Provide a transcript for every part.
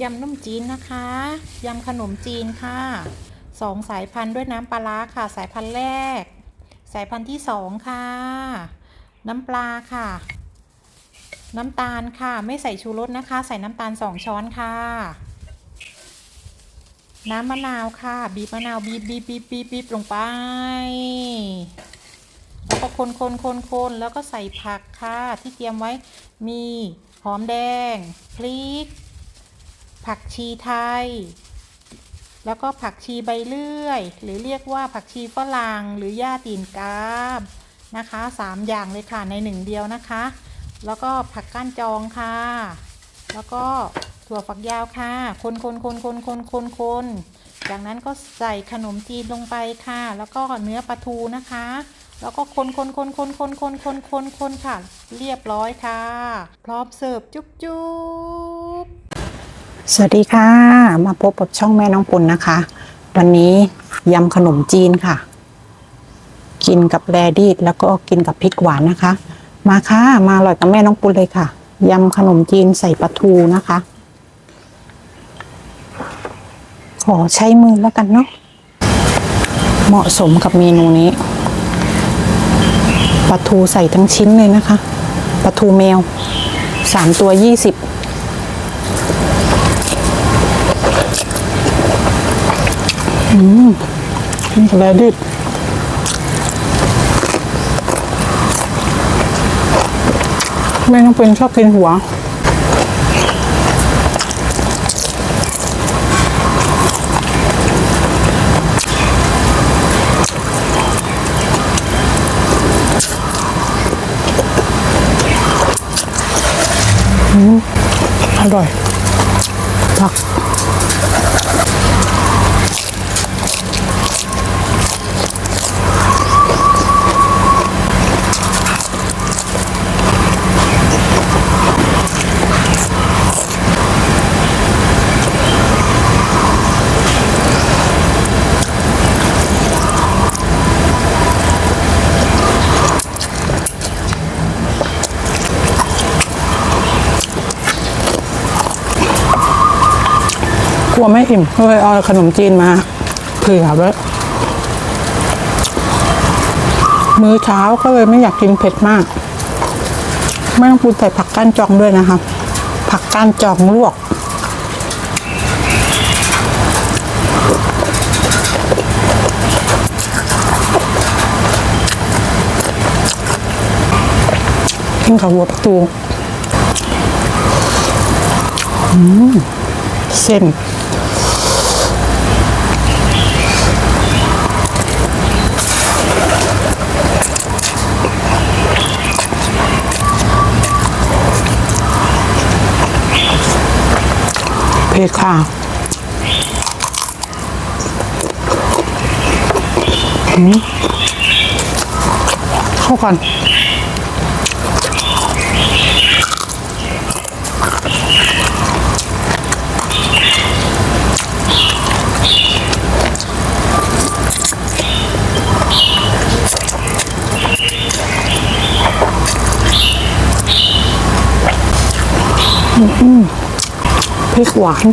ยำนุ่มจีนนะคะยำขนมจีนค่ะสองสายพันธุ์ด้วยน้ำปลาร้าค่ะ สายพันธุ์แรก สายพันธุ์ที่สองค่ะ น้ำปลาค่ะ น้ำตาลค่ะ ไม่ใส่ชูรสนะคะ ใส่น้ำตาลสองช้อนค่ะ น้ำมะนาวค่ะ บีบมะนาวบีบบีบบีบบีบบีบลงไป แล้วก็คนคนคนคนแล้วก็ใส่ผักค่ะ ที่เตรียมไว้มีหอมแดงพริก ผักชีไทย แล้วก็ผักชีใบเลื่อย หรือเรียกว่าผักชีฝรั่งหรือหญ้าตีนกาบนะคะสามอย่างเลยค่ะในหนึ่งเดียวนะคะ แล้วก็ผักก้านจองค่ะ แล้วก็ถั่วฝักยาวค่ะ คนคนคนคนคนคนคนจากนั้นก็ใส่ขนมจีนลงไปค่ะ แล้วก็เนื้อปลาทูนะคะ แล้วก็คนคนคนคนคนคนคนคนคนค่ะ เรียบร้อยค่ะ พร้อมเสิร์ฟจุ๊บจุ๊บ สวัสดีค่ะ มาพบกับช่องแม่น้องปุณนะคะ วันนี้ยำขนมจีนค่ะ กินกับแรดิสแล้วก็กินกับพริกหวานนะคะ มาค่ะมาอร่อยกับแม่น้องปุณเลยค่ะยำขนมจีนใส่ปลาทูนะคะ ขอใช้มือแล้วกันเนาะเหมาะสมกับเมนูนี้ปลาทูใส่ทั้งชิ้นเลยนะคะปลาทูแมวสามตัวยี่สิบ แรดิสแม่น้องเป็นชอบกินหัวอืมอร่อยผัก ลัวไม่อิ่มก็เลยเอาขนมจีนมาเผื่อไว้มื้อเช้าก็เลยไม่อยากกินเผ็ดมาก ไม่ต้องปูใส่ผักก้านจองด้วยนะคะผักก้านจองลวก กินกับหัวประตูเส้น เผ็ดค่ะเข้ากัน ริกหวาน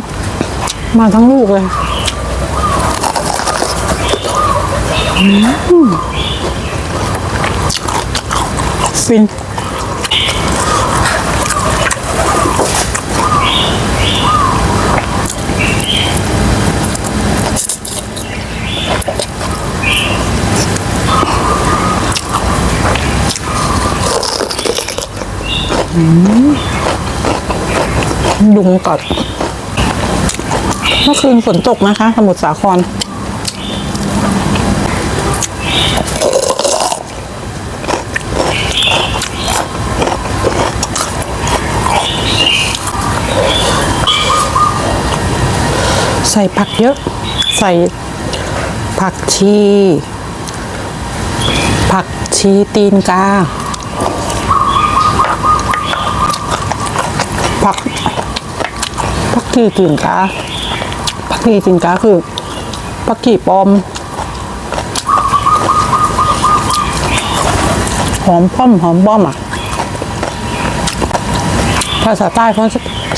มาทั้งลูกเลยฟินดุงก่อน เมื่อคืนฝนตกนะคะสมุทรสาคร ใส่ผักเยอะ ใส่ผักชี ผักชีตีนกา ผัก ผักกีตีนกา นี่สินค้าคือผักกีปอม หอมป้อมหอมป้อมอะ ภาษาใต้คน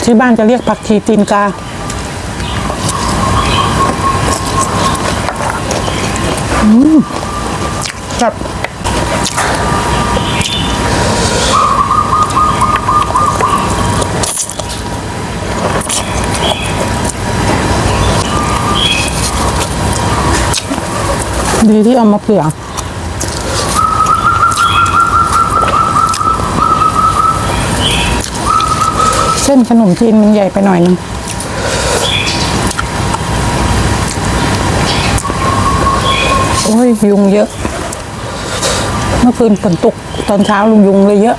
ที่บ้านจะเรียกผักชีตีนกาอืมแบบ ดีที่เอามาเผื่อเส้นขนมจีนมันใหญ่ไปหน่อยนึงโอ้ยยุงเยอะ เมื่อคืนฝนตกตอนเช้าลุงยุงเลยเยอะ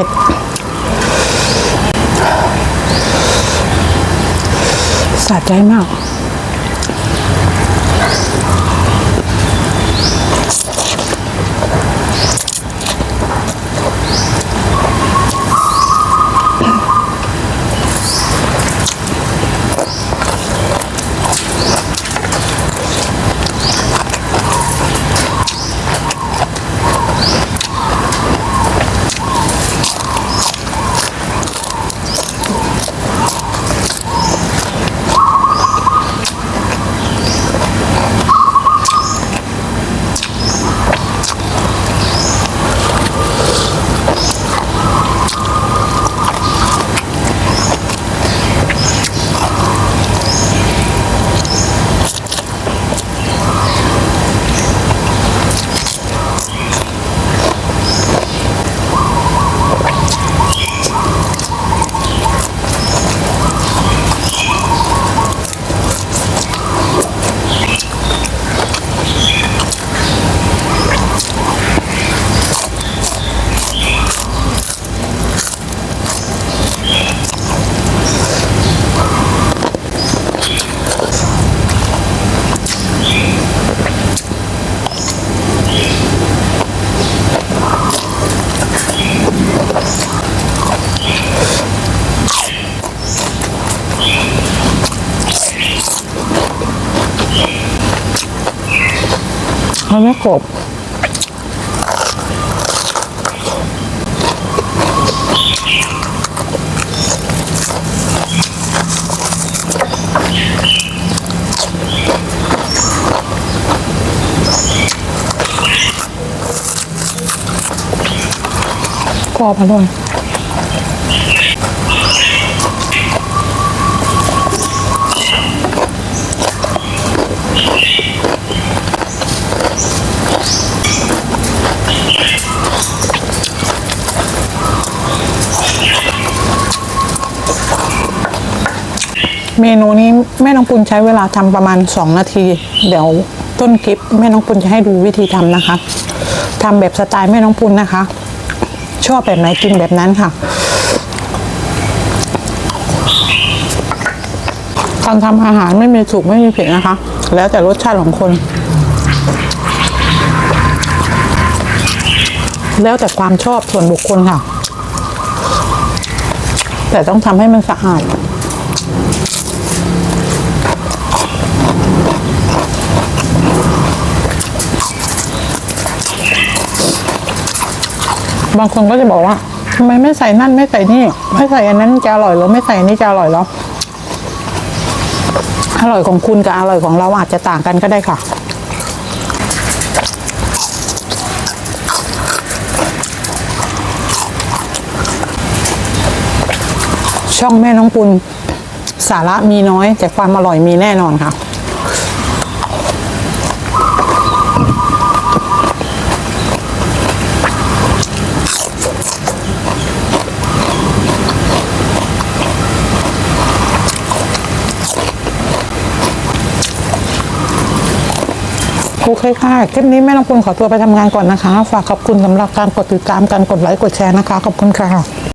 ผ็ดสะใจมาก ไม่กบกรอบอร่อย เมนูนี้แม่น้องปุณใช้เวลาทำประมาณ 2 นาที เดี๋ยวต้นคลิปแม่น้องปุณจะให้ดูวิธีทำนะคะทำแบบสไตล์แม่น้องปุณนะคะ ชอบแบบไหนกินแบบนั้นค่ะการทำอาหารไม่มีถูกไม่มีผิดนะคะ แล้วแต่รสชาติของคน แล้วแต่ความชอบส่วนบุคคลค่ะ แต่ต้องทำให้มันสะอาด บางคนก็จะบอกว่าทำไมไม่ใส่นั่นไม่ใส่นี่ ไม่ใส่อันนั้นจะอร่อยหรอไม่ใส่อันนี้จะอร่อยหรออร่อยของคุณกับอร่อยของเราอาจจะต่างกันก็ได้ค่ะช่องแม่น้องปุณสาระมีน้อย แต่ความอร่อยมีแน่นอนค่ะ โอเคค่ะ คลิปนี้แม่น้องปุณขอตัวไปทำงานก่อนนะคะ ฝากขอบคุณสำหรับการกดติดตามการกดไลค์กดแชร์นะคะ ขอบคุณค่ะ